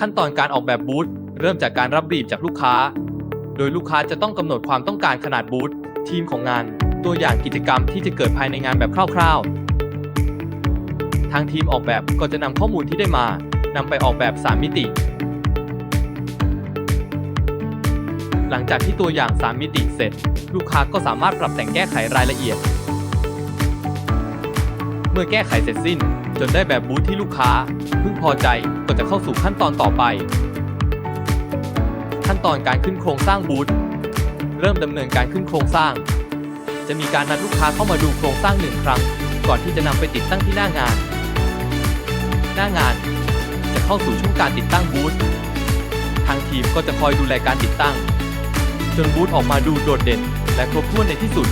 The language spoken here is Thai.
ขั้นตอนการออกแบบบูธเริ่มจากการรับบรีฟจากลูกค้า โดยลูกค้าจะต้องกำหนดความต้องการขนาดบูธทีมของงาน ตัวอย่างกิจกรรมที่จะเกิดภายในงานแบบคร่าวๆ ทางทีมออกแบบก็จะนำข้อมูลที่ได้มานำไปออกแบบ 3 มิติ หลังจากที่ตัวอย่าง 3 มิติเสร็จ ลูกค้าก็สามารถปรับแต่งแก้ไขรายละเอียด เมื่อแก้ไขเสร็จสิ้น จนได้แบบบูธที่ลูกค้าพึงพอใจก็จะเข้าสู่ขั้นตอนต่อไป ขั้นตอนการขึ้นโครงสร้างบูธเริ่มดำเนินการขึ้นโครงสร้าง จะมีการนัดลูกค้าเข้ามาดูโครงสร้างหนึ่งครั้ง ก่อนที่จะนำไปติดตั้งที่หน้างาน หน้างานจะเข้าสู่ช่วงการติดตั้งบูธทางทีมก็จะคอยดูแลการติดตั้ง จนบูธออกมาดูโดดเด่น และครบถ้วนในที่สุด